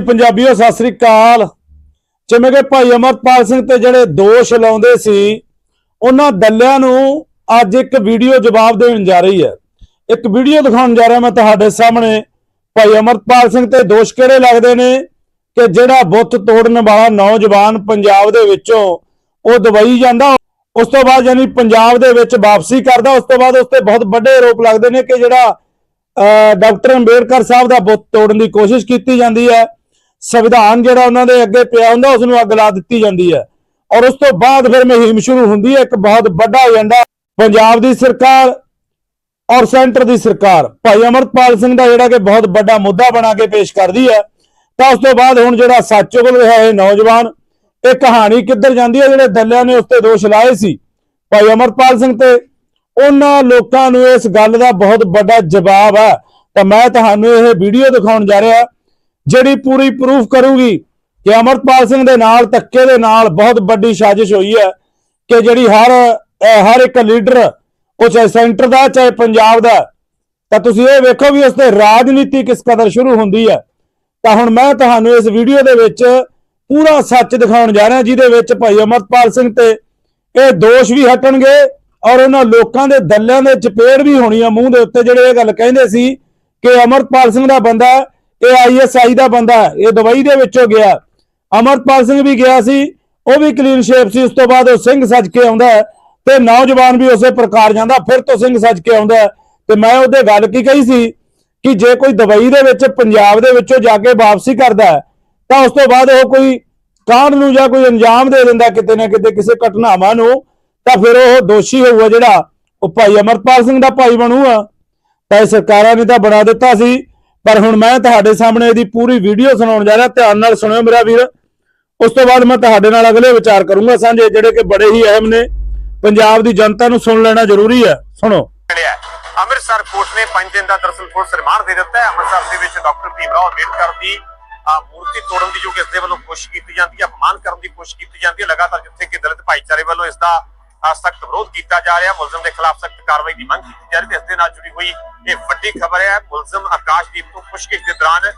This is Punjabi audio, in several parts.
ਪੰਜਾਬੀਓ, ਸਤਿ ਸ੍ਰੀ ਅਕਾਲ। ਜਿਵੇਂ ਕਿ ਭਾਈ ਅਮਰਪਾਲ ਸਿੰਘ ਤੇ ਜਿਹੜੇ ਦੋਸ਼ ਲਾਉਂਦੇ ਸੀ, ਉਹਨਾਂ ਦੱਲਿਆਂ ਨੂੰ ਅੱਜ ਇੱਕ ਵੀਡੀਓ ਜਵਾਬ ਦੇਣ ਜਾ ਰਹੀ ਹੈ। ਇੱਕ ਵੀਡੀਓ ਦਿਖਾਉਣ ਜਾ ਰਿਹਾ ਮੈਂ ਤੁਹਾਡੇ ਸਾਹਮਣੇ। ਭਾਈ ਅਮਰਪਾਲ ਸਿੰਘ ਤੇ ਦੋਸ਼ ਕਿਹੜੇ ਲੱਗਦੇ ਨੇ ਕਿ ਜਿਹੜਾ ਬੁੱਤ ਤੋੜਨ ਵਾਲਾ ਨੌਜਵਾਨ ਪੰਜਾਬ ਦੇ ਵਿੱਚੋਂ ਉਹ ਦਵਾਈ ਜਾਂਦਾ, ਉਸ ਤੋਂ ਬਾਅਦ ਯਾਨੀ ਪੰਜਾਬ ਦੇ ਵਿੱਚ ਵਾਪਸੀ ਕਰਦਾ, ਉਸ ਤੋਂ ਬਾਅਦ ਉਸ ਤੇ ਬਹੁਤ ਵੱਡੇ ਆਰੋਪ ਲੱਗਦੇ ਨੇ ਕਿ ਜਿਹੜਾ, ਅਹ, ਡਾਕਟਰ ਅੰਬੇਡਕਰ ਸਾਹਿਬ ਦਾ ਬੁੱਤ ਤੋੜਨ ਦੀ ਕੋਸ਼ਿਸ਼ ਕੀਤੀ ਜਾਂਦੀ ਹੈ। ਸੰਵਿਧਾਨ ਜਿਹੜਾ ਉਹਨਾਂ ਦੇ ਅੱਗੇ ਪਿਆ ਹੁੰਦਾ ਉਸ ਨੂੰ ਅੱਗ ਲਾ ਦਿੱਤੀ ਜਾਂਦੀ ਹੈ। ਔਰ ਉਸ ਤੋਂ ਬਾਅਦ ਫਿਰ ਮੁਹਿੰਮ ਸ਼ੁਰੂ ਹੁੰਦੀ ਹੈ, ਇੱਕ ਬਹੁਤ ਵੱਡਾ ਏਜੰਡਾ, ਪੰਜਾਬ ਦੀ ਸਰਕਾਰ ਔਰ ਸੈਂਟਰ ਦੀ ਸਰਕਾਰ। ਭਾਈ ਅਮਰਪਾਲ ਸਿੰਘ ਦਾ ਜਿਹੜਾ ਕਿ ਬਹੁਤ ਵੱਡਾ ਮੁੱਦਾ ਬਣਾ ਕੇ ਪੇਸ਼ ਕਰਦੀ ਹੈ, ਤਾਂ ਉਸ ਤੋਂ ਬਾਅਦ ਹੁਣ ਜਿਹੜਾ ਸੱਚ ਉਗਲ ਰਿਹਾ ਹੈ ਨੌਜਵਾਨ, ਇਹ ਕਹਾਣੀ ਕਿੱਧਰ ਜਾਂਦੀ ਹੈ, ਜਿਹੜੇ ਦੱਲਿਆਂ ਨੇ ਉਸ ਤੇ ਦੋਸ਼ ਲਾਏ ਸੀ। ਭਾਈ ਅਮਰਪਾਲ ਸਿੰਘ ਤੇ ਉਹਨਾਂ ਲੋਕਾਂ ਨੂੰ ਇਸ ਗੱਲ ਦਾ ਬਹੁਤ ਵੱਡਾ ਜਵਾਬ ਹੈ। ਤਾਂ ਮੈਂ ਤੁਹਾਨੂੰ ਇਹ ਵੀਡੀਓ ਦਿਖਾਉਣ ਜਾ ਰਿਹਾ ਜਿਹੜੀ ਪੂਰੀ ਪ੍ਰੂਫ ਕਰੂਗੀ ਕਿ ਅਮਰਪਾਲ ਸਿੰਘ ਦੇ ਨਾਲ, ਧੱਕੇ ਦੇ ਨਾਲ ਬਹੁਤ ਵੱਡੀ ਸਾਜ਼ਿਸ਼ ਹੋਈ ਹੈ ਕਿ ਜਿਹੜੀ ਹਰ ਹਰ ਇੱਕ ਲੀਡਰ ਉਹ ਚਾਹੇ ਸੈਂਟਰ ਦਾ, ਚਾਹੇ ਪੰਜਾਬ ਦਾ, ਤਾਂ ਤੁਸੀਂ ਇਹ ਵੇਖੋ ਵੀ ਉਸ ਤੇ ਰਾਜਨੀਤੀ ਕਿਸ ਕਦਰ ਸ਼ੁਰੂ ਹੁੰਦੀ ਹੈ। ਤਾਂ ਹੁਣ ਮੈਂ ਤੁਹਾਨੂੰ ਇਸ ਵੀਡੀਓ ਦੇ ਵਿੱਚ ਪੂਰਾ ਸੱਚ ਦਿਖਾਉਣ ਜਾ ਰਿਹਾ, ਜਿਹਦੇ ਵਿੱਚ ਭਾਈ ਅਮਰਪਾਲ ਸਿੰਘ ਤੇ ਇਹ ਦੋਸ਼ ਵੀ ਹਟਣਗੇ ਔਰ ਉਹਨਾਂ ਲੋਕਾਂ ਦੇ ਦੱਲਿਆਂ ਦੇ ਚਪੇੜ ਵੀ ਹੋਣੀ ਆ ਮੂੰਹ ਦੇ ਉੱਤੇ, ਜਿਹੜੇ ਇਹ ਗੱਲ ਕਹਿੰਦੇ ਸੀ ਕਿ ਅਮਰਪਾਲ ਸਿੰਘ ਦਾ ਬੰਦਾ ਇਹ ਆਈਐਸਆਈ ਦਾ ਬੰਦਾ ਇਹ ਦੁਬਈ ਦੇ ਵਿੱਚੋਂ ਗਿਆ। ਅਮਰਪਾਲ ਸਿੰਘ ਵੀ ਗਿਆ ਸੀ, ਉਹ ਵੀ ਕਲੀਨ ਸ਼ੇਪ ਸੀ, ਉਸ ਤੋਂ ਬਾਅਦ ਉਹ ਸਿੰਘ ਸੱਜ ਕੇ ਆਉਂਦਾ ਹੈ ਤੇ ਨੌਜਵਾਨ ਵੀ ਉਸੇ ਪ੍ਰਕਾਰ ਜਾਂਦਾ, ਫਿਰ ਤੋਂ ਸਿੰਘ ਸੱਜ ਕੇ ਆਉਂਦਾ ਤੇ ਮੈਂ ਉਹਦੇ ਗੱਲ ਕੀ ਕਹੀ ਸੀ ਕਿ ਜੇ ਕੋਈ ਦੁਬਈ ਦੇ ਵਿੱਚ, ਪੰਜਾਬ ਦੇ ਵਿੱਚੋਂ ਜਾ ਕੇ ਵਾਪਸੀ ਕਰਦਾ ਤਾਂ ਉਸ ਤੋਂ ਬਾਅਦ ਉਹ ਕੋਈ ਕਾਂਡ ਨੂੰ ਜਾਂ ਕੋਈ ਅੰਜਾਮ ਦੇ ਦਿੰਦਾ ਕਿਤੇ ਨਾ ਕਿਤੇ ਕਿਸੇ ਘਟਨਾਵਾਂ ਨੂੰ, ਤਾਂ ਫਿਰ ਉਹ ਦੋਸ਼ੀ ਹੋਊਗਾ ਜਿਹੜਾ ਉਹ ਭਾਈ ਅਮਰਪਾਲ ਸਿੰਘ ਦਾ ਭਾਈ ਬਣੂਗਾ। ਤਾਂ ਇਹ ਸਰਕਾਰਾਂ ਨੇ ਤਾਂ ਬਣਾ ਦਿੱਤਾ ਸੀ ਪਰ ਹੁਣ ਮੈਂ ਤੁਹਾਡੇ ਸਾਹਮਣੇ ਇਹਦੀ ਪੂਰੀ ਵੀਡੀਓ ਸੁਣਾਉਣ ਜਾ ਰਿਹਾ, ਧਿਆਨ ਨਾਲ ਸੁਣਿਓ ਮੇਰਾ ਵੀਰ। ਉਸ ਤੋਂ ਬਾਅਦ ਮੈਂ ਤੁਹਾਡੇ ਨਾਲ ਅਗਲੇ ਵਿਚਾਰ ਕਰੂੰਗਾ ਸਾਂਝੇ, ਜਿਹੜੇ ਕਿ ਬੜੇ ਹੀ ਅਹਿਮ ਨੇ। ਪੰਜਾਬ ਦੀ ਜਨਤਾ ਨੂੰ ਸੁਣ ਲੈਣਾ ਜ਼ਰੂਰੀ ਹੈ। ਸੁਣੋ। ਅੰਮ੍ਰਿਤਸਰ ਕੋਰਟ ਨੇ 5 ਦਿਨ ਦਾ ਦਰਸਲ ਪੁਲਿਸ ਰਿਮਾਂਡ ਦੇ ਦਿੱਤਾ ਹੈ। ਅੰਮ੍ਰਿਤਸਰ ਦੇ ਵਿੱਚ ਡਾਕਟਰ ਭੀਮਰਾਓ ਅੰਬੇਡਕਰ ਦੀ ਮੂਰਤੀ ਤੋੜਨ ਦੀ ਜੋ ਕਿ ਇਸ ਦੇ ਵੱਲੋਂ ਕੋਸ਼ਿਸ਼ ਕੀਤੀ ਜਾਂਦੀ ਹੈ, ਅਪਮਾਨ ਕਰਨ ਦੀ ਕੋਸ਼ਿਸ਼ ਕੀਤੀ ਜਾਂਦੀ ਹੈ। ਲਗਾਤਾਰ ਜਿੱਥੇ ਕਿ ਦਲਿਤ ਭਾਈਚਾਰੇ ਵੱਲੋਂ ਇਸ ਦਾ ਸਖਤ ਵਿਰੋਧ ਕੀਤਾ ਜਾ ਰਿਹਾ। ਮੁਲਜ਼ਮ ਦੇ ਖਿਲਾਫ ਸਖਤ ਕਾਰਵਾਈ ਦੀ ਮੰਗ ਕੀਤੀ ਜਾ ਰਹੀ ਤੇ ਇਸ ਦੇ ਨਾਲ ਜੁੜੀ ਹੋਈ ਇਹ ਵੱਡੀ ਖਬਰ ਹੈ, ਮੁਲਜ਼ਮ ਆਕਾਸ਼ਦੀਪ ਤੋਂ ਪੁੱਛਗਿੱਛ ਦੇ ਦੌਰਾਨ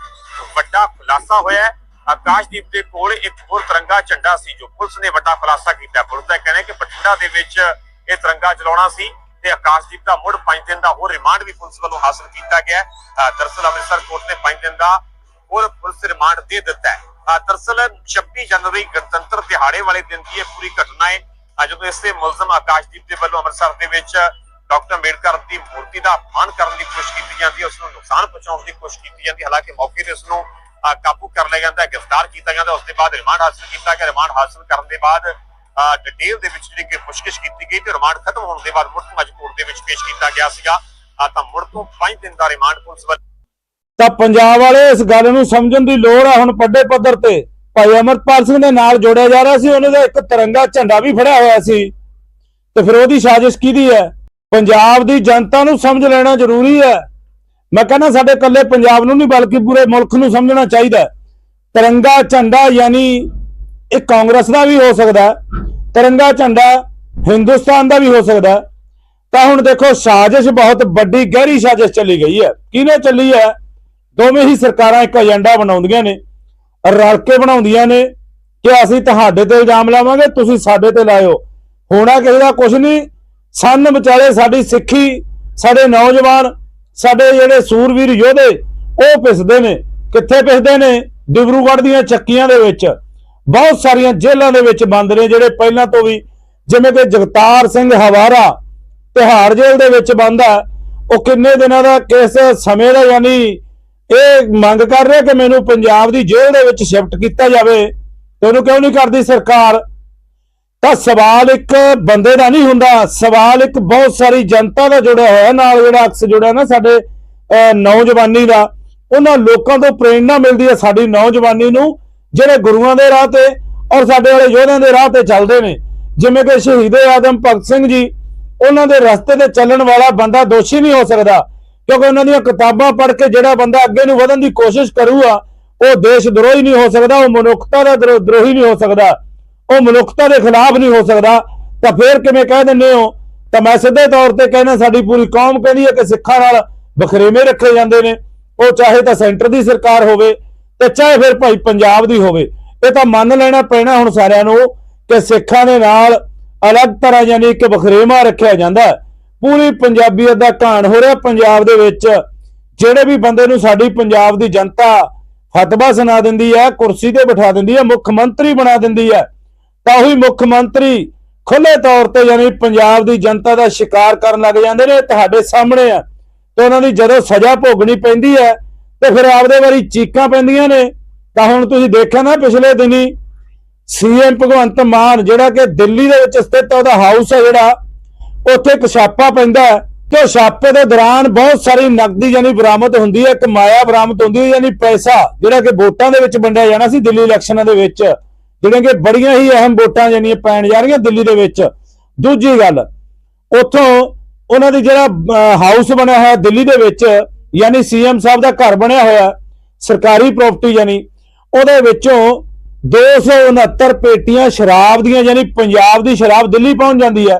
ਵੱਡਾ ਖੁਲਾਸਾ ਹੋਇਆ ਆਕਾਸ਼ਦੀਪ ਦੇ ਕੋਲ ਇੱਕ ਹੋਰ ਤਿਰੰਗਾ ਝੰਡਾ ਸੀ ਜੋ ਪੁਲਿਸ ਨੇ ਵੱਡਾ ਖੁਲਾਸਾ ਕੀਤਾ। ਪੁਲਿਸ ਦਾ ਕਹਿਣਾ ਹੈ ਕਿ ਬਠਿੰਡਾ ਦੇ ਵਿੱਚ ਇਹ ਤਿਰੰਗਾ ਜਲਾਉਣਾ ਸੀ ਤੇ ਆਕਾਸ਼ਦੀਪ ਦਾ ਮੁੜ 5 ਦਿਨ ਦਾ ਹੋਰ ਰਿਮਾਂਡ ਵੀ ਪੁਲਿਸ ਵੱਲੋਂ ਹਾਸਲ ਕੀਤਾ ਗਿਆ ਹੈ। ਦਰਅਸਲ ਅੰਮ੍ਰਿਤਸਰ ਕੋਰਟ ਨੇ 5 ਦਿਨ ਦਾ ਹੋਰ ਪੁਲਿਸ ਰਿਮਾਂਡ ਦੇ ਦਿੱਤਾ ਹੈ। ਅਹ ਦਰਅਸਲ 26 ਜਨਵਰੀ ਗਣਤੰਤਰ ਦਿਹਾੜੇ ਵਾਲੇ ਦਿਨ ਦੀ ਇਹ ਪੂਰੀ ਘਟਨਾ ਹੈ। ਜਦੋਂ ਇਸੇ ਮੁਲਜ਼ਮ ਆਕਾਸ਼ਦੀਪ ਦੇ ਵੱਲੋਂ ਅੰਮ੍ਰਿਤਸਰ ਦੇ ਵਿੱਚ, ਡਾਕਟਰ ਅੰਬੇਡਕਰ ਦੀ ਮੂਰਤੀ ਦਾ ਅਪਮਾਨ ਕਰਨ ਦੀ ਕੋਸ਼ਿਸ਼ ਕੀਤੀ ਜਾਂਦੀ ਹੈ ਉਸ ਨੂੰ ਨੁਕਸਾਨ ਪਹੁੰਚਾਉਣ ਦੀ ਕੋਸ਼ਿਸ਼ ਕੀਤੀ ਜਾਂਦੀ ਹਾਲਾਂਕਿ ਮੌਕੇ ਤੇ ਉਸ ਨੂੰ ਕਾਬੂ ਕਰ ਲਿਆ ਜਾਂਦਾ ਹੈ, ਗ੍ਰਿਫਤਾਰ ਕੀਤਾ ਜਾਂਦਾ ਉਸ ਦੇ ਬਾਅਦ ਰਿਮਾਂਡ ਹਾਸਲ ਕੀਤਾ ਗਿਆ, ਰਿਮਾਂਡ ਹਾਸਲ ਕਰਨ ਦੇ ਬਾਅਦ ਡਿਟੇਲ ਦੇ ਵਿੱਚ ਜਿਹੜੀ ਕਿ ਪੁੱਛਗਿੱਛ ਕੀਤੀ ਗਈ ਤੇ ਰਿਮਾਂਡ ਖਤਮ ਹੋਣ ਦੇ ਬਾਅਦ ਮੁੜ ਤੋਂ ਕੋਰਟ ਦੇ ਵਿੱਚ ਪੇਸ਼ ਕੀਤਾ ਗਿਆ ਸੀਗਾ ਤਾਂ ਮੁੜ ਤੋਂ 5 ਦਿਨ ਦਾ ਰਿਮਾਂਡ ਪੁਲਿਸ ਵੱਲੋਂ ਤਾਂ ਪੰਜਾਬ ਵਾਲੇ ਇਸ ਗੱਲ ਨੂੰ ਸਮਝਣ ਦੀ ਲੋੜ ਆ ਹੁਣ ਵੱਡੇ ਪੱਧਰ ਤੇ। ਭਾਈ ਅਮਰਪਾਲ ਸਿੰਘ ਦੇ ਨਾਲ ਜੋੜਿਆ ਜਾ ਰਿਹਾ ਸੀ, ਉਹਨਾਂ ਦਾ ਇੱਕ ਤਿਰੰਗਾ ਝੰਡਾ ਵੀ ਫੜਿਆ ਹੋਇਆ ਸੀ। ਤੇ ਫਿਰ ਉਹਦੀ ਸਾਜ਼ਿਸ਼ ਕਿਹਦੀ ਹੈ? ਪੰਜਾਬ ਦੀ ਜਨਤਾ ਨੂੰ ਸਮਝ ਲੈਣਾ ਜ਼ਰੂਰੀ ਹੈ। ਮੈਂ ਕਹਿੰਦਾ ਸਾਡੇ ਇਕੱਲੇ ਪੰਜਾਬ ਨੂੰ ਨਹੀਂ, ਬਲਕਿ ਪੂਰੇ ਮੁਲਕ ਨੂੰ ਸਮਝਣਾ ਚਾਹੀਦਾ ਤਿਰੰਗਾ ਝੰਡਾ ਯਾਨੀ ਇਹ ਕਾਂਗਰਸ ਦਾ ਵੀ ਹੋ ਸਕਦਾ ਤਿਰੰਗਾ ਝੰਡਾ ਹਿੰਦੁਸਤਾਨ ਦਾ ਵੀ ਹੋ ਸਕਦਾ ਤਾਂ ਹੁਣ ਦੇਖੋ, ਸਾਜ਼ਿਸ਼ ਬਹੁਤ ਵੱਡੀ, ਗਹਿਰੀ ਸਾਜ਼ਿਸ਼ ਚੱਲੀ ਗਈ ਹੈ। ਕਿਹਨੇ ਚੱਲੀ ਹੈ? ਦੋਵੇਂ ਹੀ ਸਰਕਾਰਾਂ ਇੱਕ ਏਜੰਡਾ ਬਣਾਉਂਦੀਆਂ ਨੇ। ਰਲ ਕੇ ਬਣਾਉਂਦੀਆਂ ਨੇ ਕਿ ਅਸੀਂ ਤੁਹਾਡੇ ਤੇ ਇਲਜ਼ਾਮ ਲਾਵਾਂਗੇ, ਤੁਸੀਂ ਸਾਡੇ ਤੇ ਲਾਇਓ। ਹੋਣਾ ਕਿਸੇ ਦਾ ਕੁਝ ਨਹੀਂ। ਸਨ ਵਿਚਾਰੇ ਸਾਡੀ ਸਿੱਖੀ, ਸਾਡੇ ਨੌਜਵਾਨ, ਸਾਡੇ ਜਿਹੜੇ ਸੂਰਵੀਰ ਯੋਧੇ, ਉਹ ਪਿਸਦੇ ਨੇ। ਕਿੱਥੇ ਪਿਸਦੇ ਨੇ? ਡਿਬਰੂਗੜ੍ਹ ਦੀਆਂ ਚੱਕੀਆਂ ਦੇ ਵਿੱਚ। ਬਹੁਤ ਸਾਰੀਆਂ ਜੇਲ੍ਹਾਂ ਦੇ ਵਿੱਚ ਬੰਦ ਨੇ ਜਿਹੜੇ ਪਹਿਲਾਂ ਤੋਂ ਵੀ। ਜਿਵੇਂ ਕਿ ਜਗਤਾਰ ਸਿੰਘ ਹਵਾਰਾ, ਤਿਹਾੜ ਜੇਲ੍ਹ ਦੇ ਵਿੱਚ ਬੰਦ ਆ। ਉਹ ਕਿੰਨੇ ਦਿਨਾਂ ਦਾ ਕਿਸ ਸਮੇਂ ਦਾ ਯਾਨੀ ਇਹ ਮੰਗ ਕਰ ਰਿਹਾ ਕਿ ਮੈਨੂੰ ਪੰਜਾਬ ਦੀ ਜੇਲ੍ਹ ਦੇ ਵਿੱਚ ਸ਼ਿਫਟ ਕੀਤਾ ਜਾਵੇ। ਤੇ ਉਹਨੂੰ ਕਿਉਂ ਨਹੀਂ ਕਰਦੀ ਸਰਕਾਰ? ਤਾਂ ਸਵਾਲ ਇੱਕ ਬੰਦੇ ਦਾ ਨਹੀਂ ਹੁੰਦਾ। ਸਵਾਲ ਇੱਕ ਬਹੁਤ ਸਾਰੀ ਜਨਤਾ ਦਾ ਜੁੜਿਆ ਹੋਇਆ ਨਾਲ ਜਿਹੜਾ ਅਕਸ ਜੁੜਿਆ ਨਾ ਸਾਡੇ ਅਹ, ਨੌਜਵਾਨੀ ਦਾ। ਉਹਨਾਂ ਲੋਕਾਂ ਤੋਂ ਪ੍ਰੇਰਣਾ ਮਿਲਦੀ ਹੈ ਸਾਡੀ ਨੌਜਵਾਨੀ ਨੂੰ ਜਿਹੜੇ ਗੁਰੂਆਂ ਦੇ ਰਾਹ ਤੇ ਔਰ ਸਾਡੇ ਵਾਲੇ ਯੋਧਿਆਂ ਦੇ ਰਾਹ ਤੇ ਚੱਲਦੇ ਨੇ। ਜਿਵੇਂ ਕਿ ਸ਼ਹੀਦ ਆਦਮ ਭਗਤ ਸਿੰਘ ਜੀ ਉਹਨਾਂ ਦੇ ਰਸਤੇ ਤੇ ਚੱਲਣ ਵਾਲਾ ਬੰਦਾ ਦੋਸ਼ੀ ਨਹੀਂ ਹੋ ਸਕਦਾ। ਕਿਉਂਕਿ ਉਹਨਾਂ ਦੀਆਂ ਕਿਤਾਬਾਂ ਪੜ੍ਹ ਕੇ ਜਿਹੜਾ ਬੰਦਾ ਅੱਗੇ ਨੂੰ ਵਧਣ ਦੀ ਕੋਸ਼ਿਸ਼ ਕਰੂਗਾ, ਉਹ ਦੇਸ਼ ਦਰੋਹੀ ਨਹੀਂ ਹੋ ਸਕਦਾ, ਉਹ ਮਨੁੱਖਤਾ ਦਾ ਦਰੋਹੀ ਨਹੀਂ ਹੋ ਸਕਦਾ, ਉਹ ਮਨੁੱਖਤਾ ਦੇ ਖਿਲਾਫ ਨਹੀਂ ਹੋ ਸਕਦਾ, ਤਾਂ ਫੇਰ ਕਿਵੇਂ ਕਹਿ ਦਿੰਦੇ ਹੋ? ਤਾਂ ਮੈਂ ਸਿੱਧੇ ਤੌਰ ਤੇ ਕਹਿੰਦਾ ਸਾਡੀ ਪੂਰੀ ਕੌਮ ਕਹਿੰਦੀ ਹੈ ਕਿ ਸਿੱਖਾਂ ਨਾਲ ਬਖਰੇਵੇਂ ਰੱਖੇ ਜਾਂਦੇ ਨੇ, ਉਹ ਚਾਹੇ ਤਾਂ ਸੈਂਟਰ ਦੀ ਸਰਕਾਰ ਹੋਵੇ ਤੇ ਚਾਹੇ ਫਿਰ ਭਾਈ ਪੰਜਾਬ ਦੀ ਹੋਵੇ। ਇਹ ਤਾਂ ਮੰਨ ਲੈਣਾ ਪੈਣਾ ਹੁਣ ਸਾਰਿਆਂ ਨੂੰ ਕਿ ਸਿੱਖਾਂ ਦੇ ਨਾਲ ਅਲੱਗ ਤਰ੍ਹਾਂ ਯਾਨੀ ਕਿ ਵਖਰੇਵਾ ਰੱਖਿਆ ਜਾਂਦਾ ਪੂਰੀ ਪੰਜਾਬੀਅਤ ਦਾ ਘਾਣ ਹੋ ਰਿਹਾ ਪੰਜਾਬ ਦੇ ਵਿੱਚ। ਜਿਹੜੇ ਵੀ ਬੰਦੇ ਨੂੰ ਸਾਡੀ ਪੰਜਾਬ ਦੀ ਜਨਤਾ ਫਤਵਾ ਸੁਣਾ ਦਿੰਦੀ ਹੈ, ਕੁਰਸੀ ਤੇ ਬਿਠਾ ਦਿੰਦੀ ਹੈ, ਮੁੱਖ ਮੰਤਰੀ ਬਣਾ ਦਿੰਦੀ ਹੈ, ਤਾਂ ਉਹੀ ਮੁੱਖ ਮੰਤਰੀ ਖੁੱਲੇ ਤੌਰ ਤੇ ਯਾਨੀ ਪੰਜਾਬ ਦੀ ਜਨਤਾ ਦਾ ਸ਼ਿਕਾਰ ਕਰਨ ਲੱਗ ਜਾਂਦੇ ਨੇ ਤੁਹਾਡੇ ਸਾਹਮਣੇ ਆ। ਤੇ ਉਹਨਾਂ ਦੀ ਜਦੋਂ ਸਜ਼ਾ ਭੋਗਣੀ ਪੈਂਦੀ ਹੈ, ਤੇ ਫਿਰ ਆਪਦੇ ਵਾਰੀ ਚੀਕਾਂ ਪੈਂਦੀਆਂ ਨੇ। ਤਾਂ ਹੁਣ ਤੁਸੀਂ ਦੇਖਿਆ ਨਾ ਪਿਛਲੇ ਦਿਨੀ ਸੀਐਮ ਭਗਵੰਤ ਮਾਨ ਜਿਹੜਾ ਕਿ ਦਿੱਲੀ ਦੇ ਵਿੱਚ ਸਥਿਤ ਉਹਦਾ ਹਾਊਸ ਹੈ ਜਿਹੜਾ ਉੱਥੇ ਇੱਕ ਛਾਪਾ ਪੈਂਦਾ ਹੈ ਤੇ ਉਹ ਛਾਪੇ ਦੇ ਦੌਰਾਨ ਬਹੁਤ ਸਾਰੀ ਨਕਦੀ ਯਾਨੀ ਬਰਾਮਦ ਹੁੰਦੀ ਹੈ, ਇੱਕ ਮਾਇਆ ਬਰਾਮਦ ਹੁੰਦੀ ਹੈ, ਯਾਨੀ ਪੈਸਾ ਜਿਹੜਾ ਕਿ ਵੋਟਾਂ ਦੇ ਵਿੱਚ ਵੰਡਿਆ ਜਾਣਾ ਸੀ ਦਿੱਲੀ ਇਲੈਕਸ਼ਨਾਂ ਦੇ ਵਿੱਚ। ਜਿਹੜੀਆਂ ਕਿ ਬੜੀਆਂ ਹੀ ਅਹਿਮ ਵੋਟਾਂ ਜਾਨੀਆਂ ਪੈਣ ਜਾ ਰਹੀਆਂ ਦਿੱਲੀ ਦੇ ਵਿੱਚ। ਦੂਜੀ ਗੱਲ, ਉੱਥੋਂ ਉਹਨਾਂ ਦੀ ਜਿਹੜਾ ਹਾਊਸ ਬਣਿਆ ਹੋਇਆ ਦਿੱਲੀ ਦੇ ਵਿੱਚ, ਯਾਨੀ ਸੀਐਮ ਸਾਹਿਬ ਦਾ ਘਰ ਬਣਿਆ ਹੋਇਆ, ਸਰਕਾਰੀ ਪ੍ਰਾਪਰਟੀ ਯਾਨੀ, ਉਹਦੇ ਵਿੱਚੋਂ 269 ਪੇਟੀਆਂ ਸ਼ਰਾਬ ਦੀਆਂ ਯਾਨੀ ਪੰਜਾਬ ਦੀ ਸ਼ਰਾਬ ਦਿੱਲੀ ਪਹੁੰਚ ਜਾਂਦੀ ਹੈ।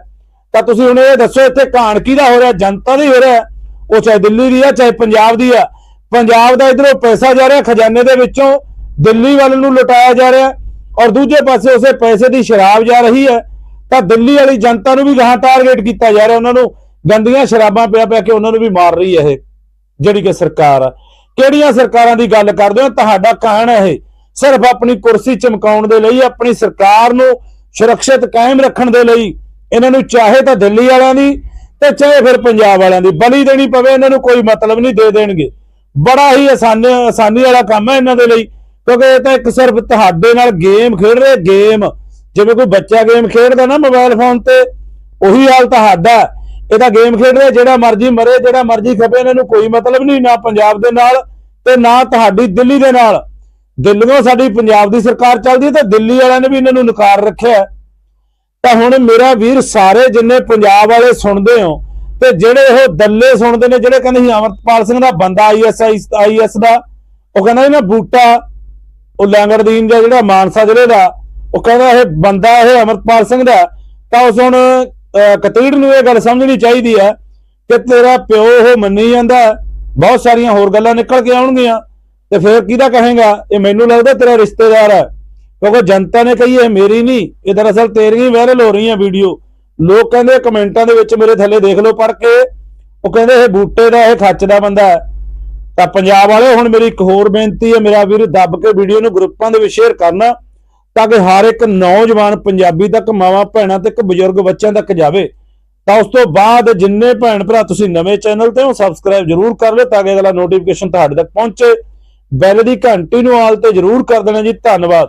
ਤਾਂ ਤੁਸੀਂ ਹੁਣ ਇਹ ਦੱਸੋ, ਇੱਥੇ ਕਾਣ ਕਿਹਦਾ ਹੋ ਰਿਹਾ? ਜਨਤਾ ਦੀ ਹੋ ਰਿਹਾ। ਉਹ ਚਾਹੇ ਦਿੱਲੀ ਦੀ ਆ, ਚਾਹੇ ਪੰਜਾਬ ਦੀ ਆ। ਪੰਜਾਬ ਦਾ ਇਧਰੋਂ ਪੈਸਾ ਜਾ ਰਿਹਾ ਖਜ਼ਾਨੇ ਦੇ ਵਿੱਚੋਂ। ਦਿੱਲੀ ਵੱਲ ਨੂੰ ਲੁਟਾਇਆ ਜਾ ਰਿਹਾ। ਔਰ ਦੂਜੇ ਪਾਸੇ ਉਸੇ ਪੈਸੇ ਦੀ ਸ਼ਰਾਬ ਜਾ ਰਹੀ ਹੈ। ਤਾਂ ਦਿੱਲੀ ਵਾਲੀ ਜਨਤਾ ਨੂੰ ਵੀ ਗਾਹਾਂ ਟਾਰਗੇਟ ਕੀਤਾ ਜਾ ਰਿਹਾ। ਉਹਨਾਂ ਨੂੰ ਗੰਦੀਆਂ ਸ਼ਰਾਬਾਂ ਪਿਆ ਪਿਆ ਕੇ ਉਹਨਾਂ ਨੂੰ ਵੀ ਮਾਰ ਰਹੀ ਹੈ ਇਹ, ਜਿਹੜੀ ਕਿ ਸਰਕਾਰ ਆ। ਕਿਹੜੀਆਂ ਸਰਕਾਰਾਂ ਦੀ ਗੱਲ ਕਰਦੇ ਹੋ? ਤੁਹਾਡਾ ਕਾਣ ਹੈ ਇਹ। ਸਿਰਫ ਆਪਣੀ ਕੁਰਸੀ ਚਮਕਾਉਣ ਦੇ ਲਈ, ਆਪਣੀ ਸਰਕਾਰ ਨੂੰ ਸੁਰੱਖਿਅਤ ਕਾਇਮ ਰੱਖਣ ਦੇ ਲਈ। ਇਹਨਾਂ ਨੂੰ ਚਾਹੇ ਤਾਂ ਦਿੱਲੀ ਵਾਲਿਆਂ ਦੀ ਤੇ ਚਾਹੇ ਫਿਰ ਪੰਜਾਬ ਵਾਲਿਆਂ ਦੀ, ਬਲੀ ਦੇਣੀ ਪਵੇ, ਇਹਨਾਂ ਨੂੰ ਕੋਈ ਮਤਲਬ ਨਹੀਂ ਦੇ ਦੇਣਗੇ। ਬੜਾ ਹੀ ਆਸਾਨੀ ਆਸਾਨੀ ਵਾਲਾ ਕੰਮ ਹੈ ਇਹਨਾਂ ਦੇ ਲਈ, ਕਿਉਂਕਿ ਇਹ ਤਾਂ ਇੱਕ ਸਿਰਫ ਤੁਹਾਡੇ ਨਾਲ ਗੇਮ ਖੇਡ ਰਹੇ, ਗੇਮ, ਜਿਵੇਂ ਕੋਈ ਬੱਚਾ ਗੇਮ ਖੇਡਦਾ ਨਾ ਮੋਬਾਈਲ ਫੋਨ ਤੇ, ਉਹੀ ਹਾਲ ਤੁਹਾਡਾ ਇਹ ਤਾਂ ਗੇਮ ਖੇਡ ਰਿਹਾ, ਜਿਹੜਾ ਮਰਜ਼ੀ ਮਰੇ, ਜਿਹੜਾ ਮਰਜ਼ੀ ਖਪੇ, ਇਹਨਾਂ ਨੂੰ ਕੋਈ ਮਤਲਬ ਨਹੀਂ, ਨਾ ਪੰਜਾਬ ਦੇ ਨਾਲ ਤੇ ਨਾ ਤੁਹਾਡੀ ਦਿੱਲੀ ਦੇ ਨਾਲ। ਦਿੱਲੀੋਂ ਸਾਡੀ ਪੰਜਾਬ ਦੀ ਸਰਕਾਰ ਚੱਲਦੀ ਹੈ ਤੇ ਦਿੱਲੀ ਵਾਲਿਆਂ ਨੇ ਵੀ ਇਹਨਾਂ ਨੂੰ ਨਕਾਰ ਰੱਖਿਆ ਤਾਂ ਹੁਣ ਮੇਰਾ ਵੀਰ ਸਾਰੇ ਜਿੰਨੇ ਪੰਜਾਬ ਵਾਲੇ ਸੁਣਦੇ ਹੋ ਤੇ ਜਿਹੜੇ ਉਹ ਦੱਲੇ ਸੁਣਦੇ ਨੇ ਜਿਹੜੇ ਕਹਿੰਦੇ ਸੀ ਅਮਰਪਾਲ ਸਿੰਘ ਦਾ ਬੰਦਾ ਆਈਐਸਆਈ ਆਈਐਸ ਦਾ ਉਹ ਕਹਿੰਦਾ ਸੀ ਬੂਟਾ ਉਹ ਲੈਂਗੜਦੀਨ ਦਾ ਜਿਹੜਾ ਮਾਨਸਾ ਜ਼ਿਲ੍ਹੇ ਦਾ ਉਹ ਕਹਿੰਦਾ ਇਹ ਬੰਦਾ ਇਹ ਅਮਰਪਾਲ ਸਿੰਘ ਦਾ ਤਾਂ ਉਸ ਹੁਣ ਕਤੀੜ ਨੂੰ ਇਹ ਗੱਲ ਸਮਝਣੀ ਚਾਹੀਦੀ ਹੈ ਕਿ ਤੇਰਾ ਪਿਓ ਉਹ ਮੰਨੀ ਜਾਂਦਾ ਹੈ, ਬਹੁਤ ਸਾਰੀਆਂ ਹੋਰ ਗੱਲਾਂ ਨਿਕਲ ਕੇ ਆਉਣਗੀਆਂ ਤੇ ਫਿਰ ਕਿਹਦਾ ਕਹੇਗਾ? ਇਹ ਮੈਨੂੰ ਲੱਗਦਾ ਤੇਰਾ ਰਿਸ਼ਤੇਦਾਰ ਹੈ। ਕਿਉਂਕਿ ਜਨਤਾ ਨੇ ਕਹੀ ਇਹ ਮੇਰੀ ਨਹੀਂ, ਇਹ ਦਰਅਸਲ ਤੇਰੀਆਂ ਵਾਇਰਲ ਹੋ ਰਹੀਆਂ ਵੀਡੀਓ ਲੋਕ ਕਹਿੰਦੇ ਕਮੈਂਟਾਂ ਦੇ ਵਿੱਚ ਮੇਰੇ ਥੱਲੇ ਦੇਖ ਲਓ ਪੜ ਕੇ, ਉਹ ਕਹਿੰਦੇ ਇਹ ਬੂਟੇ ਦਾ, ਇਹ ਖੱਚ ਦਾ ਬੰਦਾ ਹੈ। ਤਾਂ ਪੰਜਾਬ ਵਾਲੇ ਹੁਣ ਮੇਰੀ ਇੱਕ ਹੋਰ ਬੇਨਤੀ ਹੈ, ਮੇਰਾ ਵੀਰ ਦੱਬ ਕੇ ਵੀਡੀਓ ਨੂੰ ਗਰੁੱਪਾਂ ਦੇ ਵਿੱਚ ਸ਼ੇਅਰ ਕਰਨਾ, ਤਾਂ ਕਿ ਹਰ ਇੱਕ ਨੌਜਵਾਨ ਪੰਜਾਬੀ ਤੱਕ, ਮਾਵਾਂ, ਭੈਣਾਂ ਤੱਕ, ਬਜ਼ੁਰਗ ਬੱਚਿਆਂ ਤੱਕ ਜਾਵੇ। ਤਾਂ ਉਸ ਤੋਂ ਬਾਅਦ ਜਿੰਨੇ ਭੈਣ ਭਰਾ ਤੁਸੀਂ ਨਵੇਂ ਚੈਨਲ ਤੇ ਹੋ ਸਬਸਕ੍ਰਾਈਬ ਜਰੂਰ ਕਰ ਲਿਓ, ਤਾਂ ਕਿ ਅਗਲਾ ਨੋਟੀਫਿਕੇਸ਼ਨ ਤੁਹਾਡੇ ਤੱਕ ਪਹੁੰਚੇ। ਬੈਲ ਦੀ ਘੰਟੀ ਨੂੰ ਆਲ ਤੇ ਜਰੂਰ ਕਰ ਦੇਣਾ ਜੀ, ਧੰਨਵਾਦ।